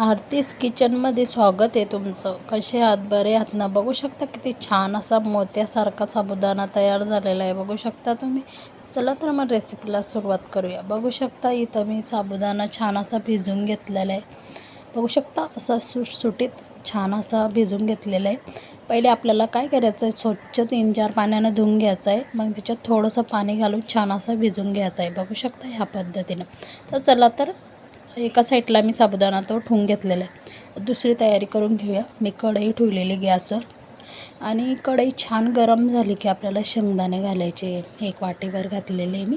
आरतीस किचनमध्ये स्वागत आहे तुमचं. कसे आहात? बरे आहात ना? बघू शकता किती छान असा मोत्यासारखा साबुदाणा तयार झालेला आहे. बघू शकता तुम्ही? चला तर मग रेसिपीला सुरुवात करूया. बघू शकता इथं मी साबुदाणा छान असा भिजून घेतलेला आहे. बघू शकता असा सुटसुटीत छान असा भिजून घेतलेला आहे. पहिले आपल्याला काय करायचं आहे? स्वच्छ तीन चार पाण्यानं धुवून घ्यायचं आहे. मग त्याच्यात थोडंसं पाणी घालून छान असं भिजून घ्यायचं आहे. बघू शकता ह्या पद्धतीनं. तर चला तर एका साईडला मी साबुदाणा तो ठुंग घेतलेला आहे. दुसरी तयारी करून घेऊया. मी कढई ठेवलेली गॅसवर. आणि कढई छान गरम झाली की आपल्याला शेंगदाणे घालायचे. एक वाटीभर घातलेले मी.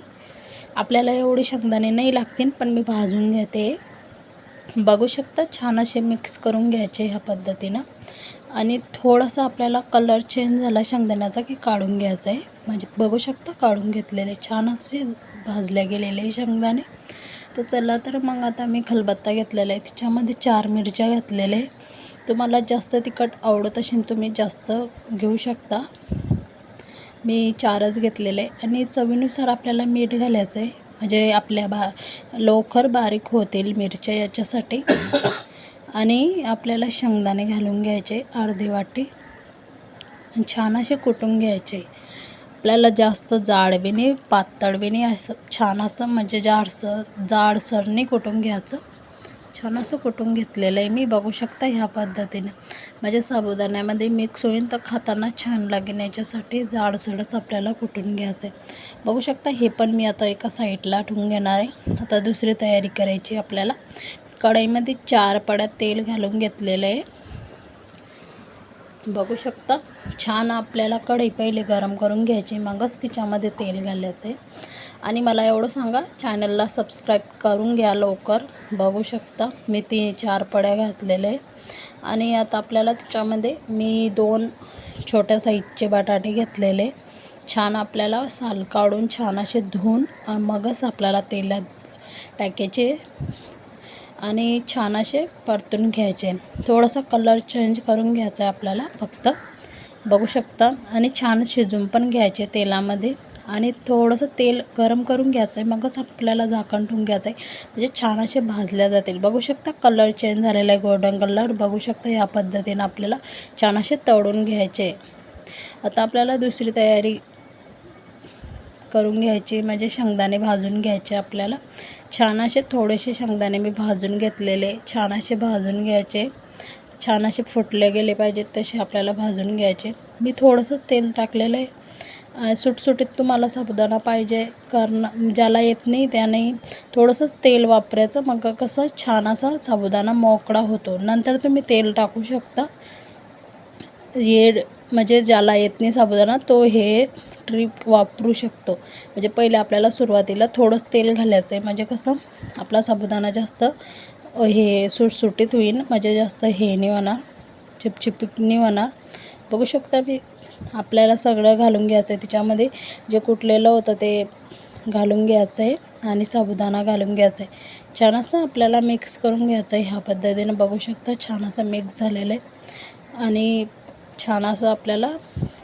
आपल्याला एवढे शेंगदाणे नाही लागतील पण मी भाजून घेते. बघू शकता छान असे मिक्स करून घ्यायचे ह्या पद्धतीनं. आणि थोडासा आपल्याला कलर चेंज झाला शेंगदाण्याचा की काढून घ्यायचा आहे. म्हणजे बघू शकता काढून घेतलेले छान असे भाजले गेलेले शेंगदाणे. तर चला तर मग आता मी खलबत्ता घेतलेला आहे. त्याच्यामध्ये चार मिरच्या घातलेल्या आहे. तुम्हाला जास्त तिखट आवडत असेल तुम्ही जास्त घेऊ शकता. मी चारच घेतलेले आहे. आणि चवीनुसार आपल्याला मीठ घालायचं आहे. म्हणजे आपल्या बा लवकर बारीक होतील मिरच्या याच्यासाठी. आणि आपल्याला शेंगदाणे घालून घ्यायचे अर्धी वाटी. छान असे कुटून घ्यायचे. आपल्याला जास्त जाड बी नाही नाही असं छान असं म्हणजे जाडसर जाडसरने कुटून घ्यायचं. छान असं कुटून घेतलेलं आहे मी. बघू शकता ह्या पद्धतीनं. म्हणजे साबुदाण्यामध्ये मिक्स होईल तर खाताना छान लागेल याच्यासाठी जाडसडच आपल्याला कुटून घ्यायचं आहे. बघू शकता हे पण मी आता एका साईडला ठेवून घेणार आहे. आता दुसरी तयारी करायची आपल्याला. कढईमध्ये चार पड्या तेल घालून घेतलेलं आहे. बघू शकता. छान आपल्याला कढई पहिले गरम करून घ्यायची मगच तिच्यामध्ये तेल घालायचं. आणि मला एवढं सांगा चॅनलला सबस्क्राईब करून घ्या लवकर. बघू शकता मी ती चार पड्या घातलेल्या आहे आणि आता आपल्याला त्याच्यामध्ये मी दोन छोट्या साईजचे बटाटे घेतलेले. छान आपल्याला साल काढून छान असे धुवून मगच आपल्याला तेलात टाकायचे. आणि छान असे परतून घ्यायचे. थोडासा कलर चेंज करून घ्यायचा आहे आपल्याला फक्त. बघू शकता. आणि छान शिजून पण घ्यायचे तेलामध्ये. आणि थोडंसं तेल गरम करून घ्यायचं आहे. मगच आपल्याला झाकण ठेवून घ्यायचं आहे. म्हणजे छान असे भाजल्या जातील. बघू शकता कलर चेंज झालेला आहे गोल्डन कलर बघू शकता या पद्धतीनं आपल्याला छान असे तळून घ्यायचे. आता आपल्याला दुसरी तयारी करून घ्यायची म्हणजे शेंगदाणे भाजून घ्यायचे आपल्याला. छान असे थोडेसे शेंगदाणे मी भाजून घेतलेले. छान असे भाजून घ्यायचे. छान असे फुटले गेले पाहिजेत तसे आपल्याला भाजून घ्यायचे. मी थोडंसं तेल टाकलेलं आहे. सुटसुटीत तुम्हाला साबुदाणा पाहिजे. कारण ज्याला येत नाही त्याने थोडंसंच तेल वापरायचं. मग कसं छान असा साबुदाणा मोकळा होतो. नंतर तुम्ही तेल टाकू शकता. येड म्हणजे ज्याला येत नाही साबुदाणा तो हे ट्रिप वापरू शकतो. म्हणजे पहिले आपल्याला सुरुवातीला थोडंच तेल घालायचं आहे म्हणजे कसं आपला साबुदाणा जास्त हे सुटसुटीत होईल म्हणजे जास्त हे नाही होणार चिपचिपीत नाही होणार. बघू शकता मी आपल्याला सगळं घालून घ्यायचं आहे त्याच्यामध्ये जे कुटलेलं होतं ते घालून घ्यायचं आहे आणि साबुदाणा घालून घ्यायचा आहे छान असं आपल्याला मिक्स करून घ्यायचं आहे ह्या पद्धतीनं. बघू शकता छान असं मिक्स झालेलं आहे. आणि छान असं आपल्याला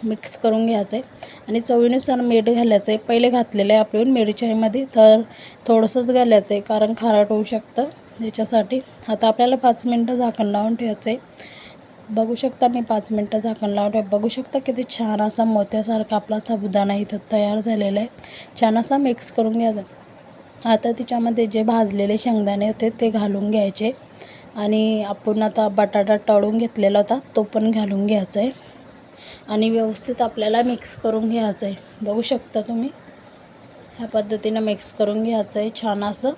मिक्स करून घ्यायचं आहे आणि चवीनुसार मीठ घालायचं आहे पहिले घातलेलं आहे आपण मिरच्यामध्ये तर थोडंसंच घालायचं आहे कारण खारट होऊ शकतं. याच्यासाठी आता आपल्याला पाच मिनटं झाकण लावून ठेवायचं आहे बघू शकता मी पाच मिनटं झाकण लावून ठेव बघू शकता किती छान असा मोत्यासारखा आपला साबुदाणा इथं तयार झालेला आहे. छान असा मिक्स करून घ्यायचा. आता तिच्यामध्ये जे भाजलेले शेंगदाणे होते ते घालून घ्यायचे. आणि आपण आता बटाटा तळून घेतलेला होता तो पण घालून घ्यायचा आहे. आणि व्यवस्थित आपल्याला मिक्स करून घ्यायचं आहे. बघू शकता तुम्ही ह्या पद्धतीनं मिक्स करून घ्यायचं आहे छान असं.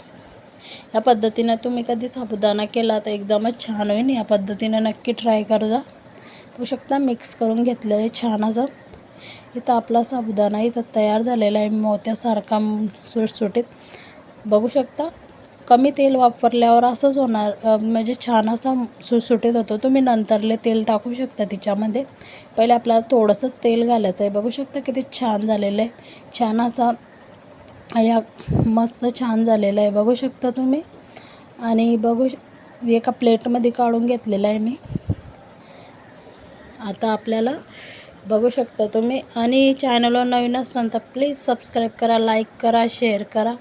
ह्या पद्धतीनं तुम्ही कधी साबुदाणा केला तर एकदमच छान होईल. या पद्धतीनं नक्की ट्राय करजा. बघू शकता मिक्स करून घेतलेलं आहे छान असं. इथं आपला साबुदाणा इथं तयार झालेला आहे मोत्यासारखा सुटसुटीत. बघू शकता कमी तेल वापरल्यावर असंच होणार म्हणजे छान असा सुटसुटीत होतो. तुम्ही नंतरले तेल टाकू शकता तिच्यामध्ये. पहिले आपल्याला थोडंसंच तेल घालायचं आहे. बघू शकता किती छान झालेलं आहे. छान असा या मस्त छान झालेलं आहे. बघू शकता तुम्ही. आणि बघू एका प्लेटमध्ये काढून घेतलेला आहे मी. आता आपल्याला बघू शकता तुम्ही. आणि चॅनलवर नवीन असताना तर प्लीज सबस्क्राईब करा लाईक करा शेअर करा.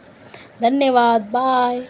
धन्यवाद. बाय.